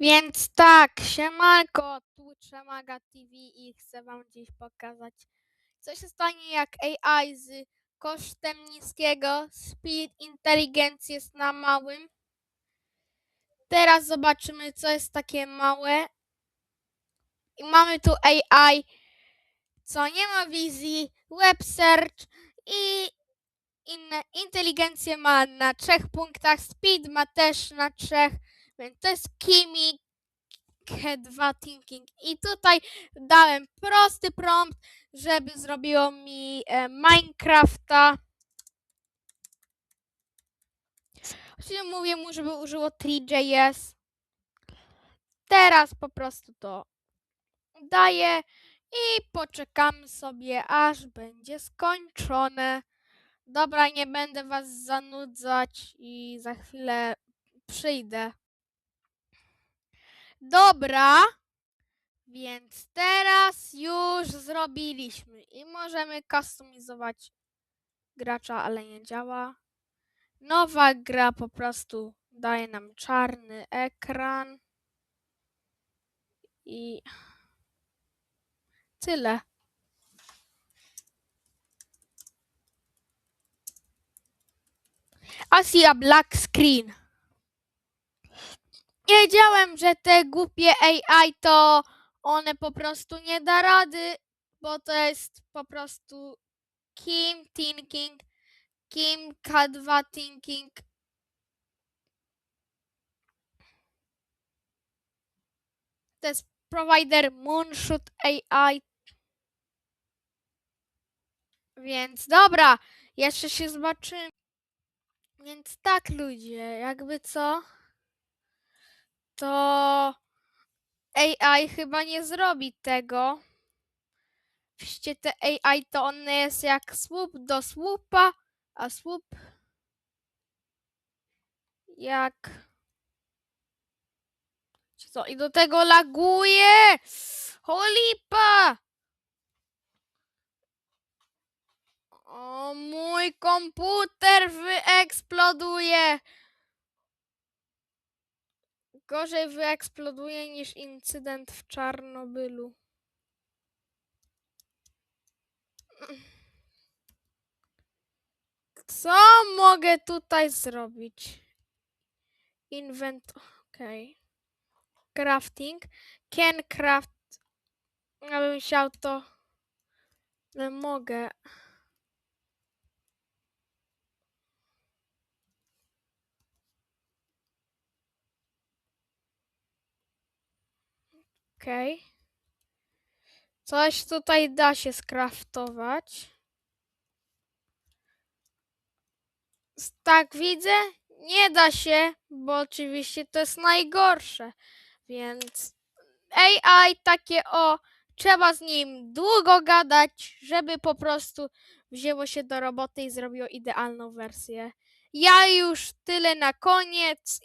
Więc tak, siemanko, tu Trzemaga TV i chcę wam dziś pokazać, co się stanie jak AI z kosztem niskiego, speed inteligencji jest na małym. Teraz zobaczymy, co jest takie małe. I mamy tu AI, co nie ma wizji, web search i inne. Inteligencję ma na trzech punktach, speed ma też na trzech, więc to jest Kimi K2 Thinking. I tutaj dałem prosty prompt, żeby zrobiło mi e, Minecrafta. Oczywiście mówię mu, żeby użyło 3JS. Teraz po prostu to daję i poczekamy sobie, aż będzie skończone. Dobra, nie będę was zanudzać i za chwilę przyjdę. Dobra, więc teraz już zrobiliśmy i możemy kustomizować gracza, ale nie działa. Nowa gra po prostu daje nam czarny ekran i tyle. Asia Black Screen. Wiedziałem, że te głupie AI to one po prostu nie da rady, bo to jest po prostu Kim Thinking, Kim K2 Thinking. To jest provider Moonshot AI. Więc dobra, jeszcze się zobaczymy. Więc tak ludzie, jakby co, to AI chyba nie zrobi tego. Oczywiście te AI to one jest jak słup do słupa, a słup jak... Co? I do tego laguje! Holipa! O, mój komputer wyeksploduje! Gorzej wyeksploduje niż incydent w Czarnobylu. Co mogę tutaj zrobić? Invent. Okej. Crafting. Can craft. Ja bym chciał to. Ale mogę. Okej. Coś tutaj da się skraftować. Tak widzę? Nie da się, bo oczywiście to jest najgorsze. Więc AI takie o, trzeba z nim długo gadać, żeby po prostu wzięło się do roboty i zrobiło idealną wersję. Ja już tyle na koniec